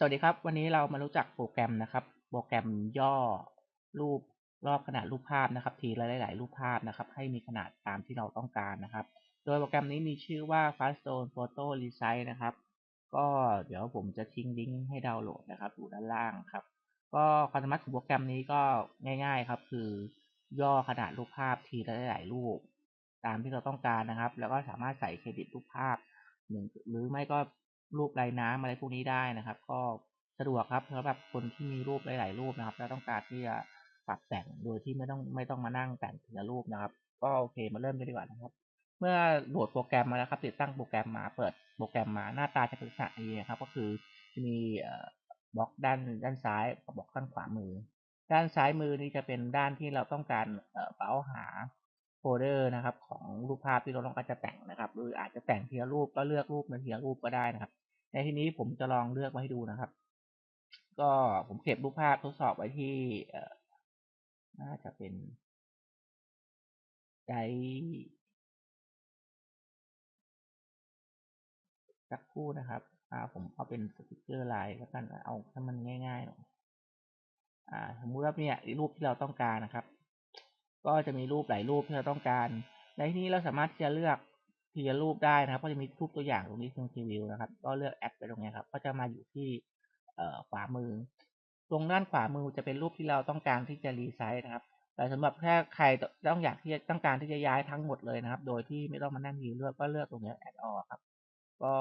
สวัสดีครับ วันนี้เรามารู้จักโปรแกรมนะครับ โปรแกรมย่อรูปรอบขนาดรูปภาพนะครับ ทีละหลาย ๆ รูปภาพนะครับ ให้มีขนาดตามที่เราต้องการนะครับ โดยโปรแกรมนี้มีชื่อว่า Faststone Photo Resize นะครับ ก็เดี๋ยวผมจะทิ้งลิงก์ให้ดาวน์โหลดนะครับอยู่ด้านล่างครับ ก็ความสามารถของโปรแกรมนี้ก็ง่าย ๆ ครับ คือย่อขนาดรูปภาพทีละหลาย ๆ รูป ตามที่เราต้องการนะครับ แล้วก็สามารถใส่เครดิตรูปภาพหนึ่งหรือไม่ก็ รูปลายน้ำอะไรพวกนี้ได้นะครับ ก็สะดวกครับสำหรับคนที่มีรูปหลาย ๆ รูปนะครับ แล้วต้องการที่จะปรับแต่งโดยที่ไม่ต้องไม่ต้องมานั่งแต่งทีละรูปนะครับ ก็โอเคมาเริ่มกันดีกว่านะครับ เมื่อโหลดโปรแกรมมาแล้วครับติดตั้งโปรแกรมมาเปิดโปรแกรมมาหน้าตาจะเป็นลักษณะนี้นะครับ ก็คือมีบล็อกด้านด้านซ้ายกับบล็อกด้านขวามือ ด้านซ้ายมือนี่จะเป็นด้านที่เราต้องการเป้าหา โฟลเดอร์นะครับ ของรูปภาพที่เราต้องการจะแต่งนะครับหรืออาจจะแต่งเทีละรูปก็เลือกรูปมาทีละรูปก็ได้นะครับ ในที่นี้ผมจะลองเลือกมาให้ดูนะครับ ก็ผมเก็บรูปภาพทดสอบไว้ที่น่าจะเป็นไดสักคู่นะครับ อ่า ผมเอาเป็นสติกเกอร์ลายแล้วกัน เอาให้มันง่ายๆหน่อย อ่า สมมุติว่าเนี่ยรูปที่เราต้องการนะครับ ก็จะมีรูปหลายรูปที่เราต้องการ ในที่นี้เราสามารถที่จะเลือกที่จะรูปได้นะครับ ก็จะมีรูปตัวอย่างตรงนี้ตรงทีวิวนะครับ ก็เลือกแอดไปตรงนี้ครับ ก็จะมาอยู่ที่เออขวามือ ตรงด้านขวามือจะเป็นรูปที่เราต้องการที่จะรีไซส์นะครับ แต่สำหรับแค่ใครต้องอยากที่จะต้องการที่จะย้ายทั้งหมดเลยนะครับ โดยที่ไม่ต้องมานั่งยืนเลือกก็เลือกตรงนี้แอดออครับ ก็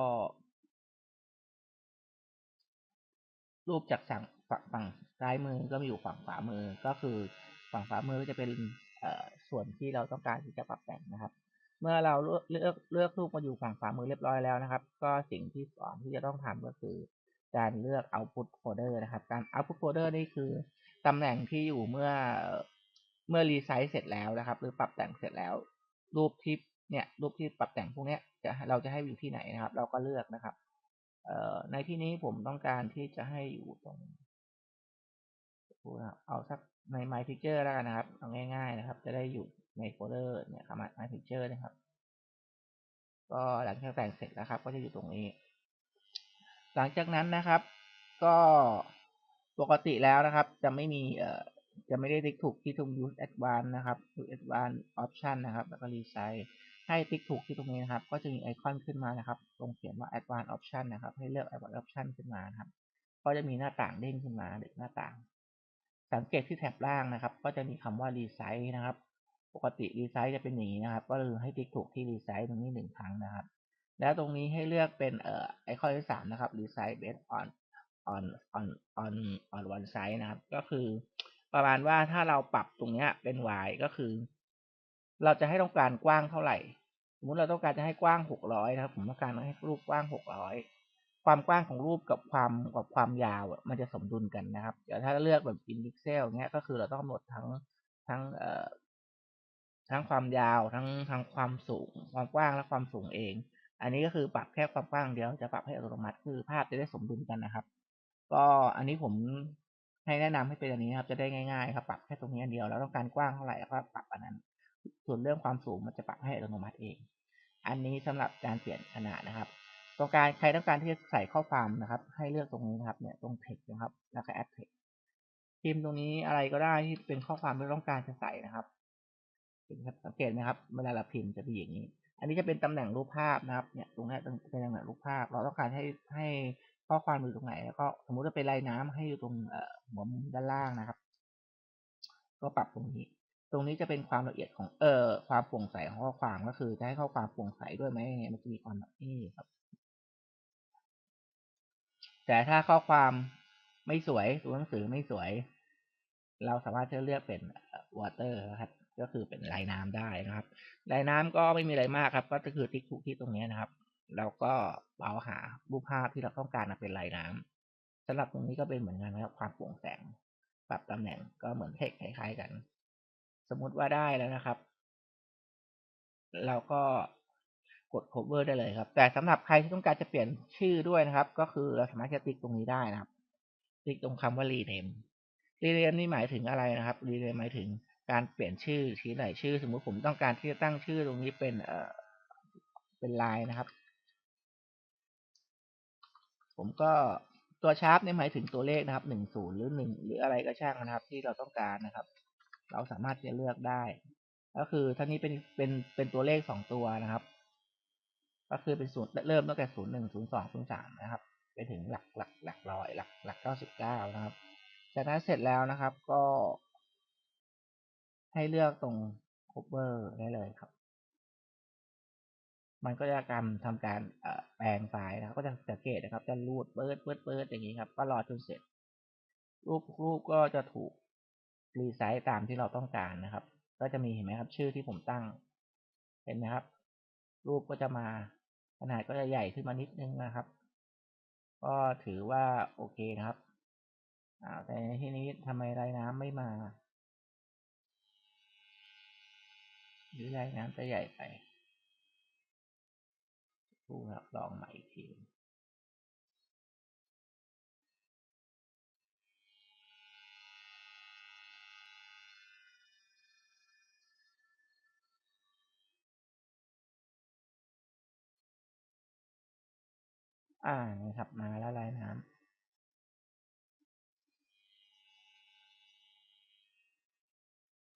รูปจากฝั่งฝั่งซ้ายมือก็มีอยู่ฝั่งขวามือก็คือฝั่งขวามือจะเป็น ส่วนที่เราต้องการที่จะปรับแต่งนะครับ เมื่อเราเลือกเลือกเลือกรูปมาอยู่ฝั่งขวามือเรียบร้อยแล้วนะครับ ก็สิ่งที่สองที่จะต้องทำก็คือ การเลือก output folder นะครับ การ output folder นี่คือตำแหน่งที่อยู่เมื่อเมื่อรีไซส์เสร็จแล้วนะครับ หรือปรับแต่งเสร็จแล้ว รูปที่เนี่ยรูปที่ปรับแต่งพวกนี้จะเราจะให้อยู่ที่ไหนนะครับ เราก็เลือกนะครับในที่นี้ผมต้องการที่จะให้อยู่ตรง เอาสักใน my picture แล้วกันนะครับ เอาง่าย ๆ นะครับ จะได้อยู่ในโฟลเดอร์เนี่ยคำว่า my picture นะครับ ก็หลังจากแต่งเสร็จนะครับ ก็จะอยู่ตรงนี้ หลังจากนั้นนะครับ ก็ปกติแล้วนะครับ จะไม่มีเอ่อจะไม่ได้ติ๊กถูกที่ตรง use advanced นะครับ use advanced option นะครับ แล้วก็ resize ให้ติ๊กถูกที่ตรงนี้นะครับ ก็จะมีไอคอนขึ้นมานะครับ ตรงเขียนว่า advanced option นะครับ ให้เลือก advanced option ขึ้นมานะครับ ก็จะมีหน้าต่างเด้งขึ้นมาหรือหน้าต่าง สังเกตที่แถบล่างนะครับ ก็จะมีคำว่า resize นะครับ ปกติ resize จะเป็นอย่างนี้นะครับ ก็เลยให้ติ๊กถูกที่ resize ตรงนี้หนึ่งครั้งนะครับ แล้วตรงนี้ให้เลือกเป็นเอ่อไอคอนที่สามนะครับ resize based on on on on on one side นะครับ ก็คือประมาณว่าถ้าเราปรับตรงเนี้ยเป็น y ก็คือ เราจะให้ต้องการกว้างเท่าไหร่ สมมติเราต้องการจะให้กว้างหกร้อยนะครับ ผมต้องการให้รูปกว้างหกร้อย ความกว้างของรูปกับความกับความยาวมันจะสมดุลกันนะครับเดี๋ยวถ้าเลือกแบบอินพิกเซลเงี้ยก็คือเราต้องกำหนดทั้งทั้งเอ่อทั้งความยาวทั้งทั้งความสูง ความกว้างและความสูงเอง อันนี้ก็คือปรับแค่ความกว้างเดียวจะปรับให้อัตโนมัติคือภาพจะได้สมดุลกันนะครับ ก็อันนี้ผมให้แนะนำให้เป็นอันนี้ครับ จะได้ง่ายๆครับปรับแค่ตรงนี้อันเดียวแล้วต้องการกว้างเท่าไหร่ก็ปรับอันนั้น ส่วนเรื่องความสูงมันจะปรับให้อัตโนมัติเอง อันนี้สำหรับการเปลี่ยนขนาดนะครับ ต้องการใครต้องการที่จะใส่ข้อความนะครับ ให้เลือกตรงนี้นะครับ เนี่ยตรง text นะครับ แล้วก็ add text พิมพ์ตรงนี้อะไรก็ได้ที่เป็นข้อความที่ต้องการจะใส่นะครับสังเกตไหมครับเวลาเราพิมพ์จะเป็นอย่างนี้ อันนี้จะเป็นตำแหน่งรูปภาพนะครับ เนี่ยตรงนี้เป็นตำแหน่งรูปภาพ เราต้องการให้ให้ข้อความอยู่ตรงไหน แล้วก็สมมุติว่าเป็นลายน้ำให้อยู่ตรงหัวมุมด้านล่างนะครับ ก็ปรับตรงนี้ ตรงนี้จะเป็นความละเอียดของเอ่อความโปร่งใสของข้อความก็คือจะให้ข้อความโปร่งใสด้วยไหมเนี่ยมันจะมีความแบบนี้ครับ แต่ถ้าข้อความไม่สวยตัวหนังสือไม่สวย เราสามารถจะเลือกเป็น water นะครับ ก็คือเป็นลายน้ำได้นะครับลายน้ำก็ไม่มีอะไรมากครับ ก็คือติ๊กถูกที่ตรงนี้นะครับเราก็เอาหารูปภาพที่เราต้องการเป็นลายน้ำสำหรับตรงนี้ก็เป็นเหมือนกันนะครับความโปร่งแสง ปรับตำแหน่งก็เหมือนเทคคล้ายๆกัน สมมุติว่าได้แล้วนะครับ เราก็ กด cover ได้เลยครับ แต่สำหรับใครที่ต้องการจะเปลี่ยนชื่อด้วยนะครับ ก็คือเราสามารถจะติ๊กตรงนี้ได้นะครับ ติ๊กตรงคำว่า rename rename นี่หมายถึงอะไรนะครับ rename หมายถึงการเปลี่ยนชื่อชี้ไหนชื่อ สมมุติผมต้องการที่จะตั้งชื่อตรงนี้เป็นเอ่อเป็นลายนะครับ ผมก็ตัวชาร์ปนี่หมายถึงตัวเลขนะครับหนึ่งศูนย์หรือหนึ่งหรืออะไรก็ช่างนะครับ ที่เราต้องการนะครับ เราสามารถจะเลือกได้ ก็คือท่านี้เป็นเป็นเป็นตัวเลขสองตัวนะครับ ก็คือเป็นศูนย์เริ่มตั้งแต่ศูนย์หนึ่งศูนย์สองศูนย์สามนะครับไปถึงหลักหลักหลักร้อยหลักหลักเก้าสิบเก้านะครับ จากนั้นเสร็จแล้วนะครับก็ ให้เลือกตรง cover ได้เลยครับ มันก็จะการทำการเอ่อแปลงไฟล์นะครับ ก็จะสังเกตนะครับ จะรูดเปิดเปิดเปิดอย่างนี้ครับ ก็รอจนเสร็จ รูปรูปก็จะถูกรีไซต์ตามที่เราต้องการนะครับ ก็จะมีเห็นไหมครับ ชื่อที่ผมตั้งเห็นไหมครับ รูปก็จะมาขนาดก็จะใหญ่ขึ้นมานิดนึงนะครับ ก็ถือว่าโอเคนะครับอ่าแต่ในที่นี้ทำไมรายน้ำไม่มา หรือรายน้ำจะใหญ่ไปดูครับลองใหม่อีกที อ่านะครับมาล้วรายน้ำ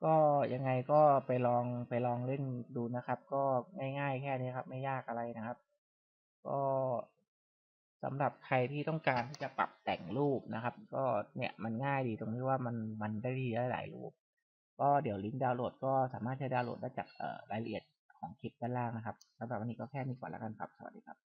ก็ยังไงก็ไปลองไปลองเล่นดูนะครับ ก็ง่ายๆแค่นี้ครับ ไม่ยากอะไรนะครับ ก็สำหรับใครที่ต้องการที่จะปรับแต่งรูปนะครับ ก็เนี่ยมันง่ายดีตรงที่ว่ามันมันได้ดีได้หลายรูป ก็เดี๋ยวลิงก์ดาวน์โหลดก็สามารถใช้ดาวน์โหลดได้จากรายละเอียดของคลิปด้านล่างนะครับสำหรับวันนี้ก็แค่นี้ก่อนแล้วกันครับ สวัสดีครับ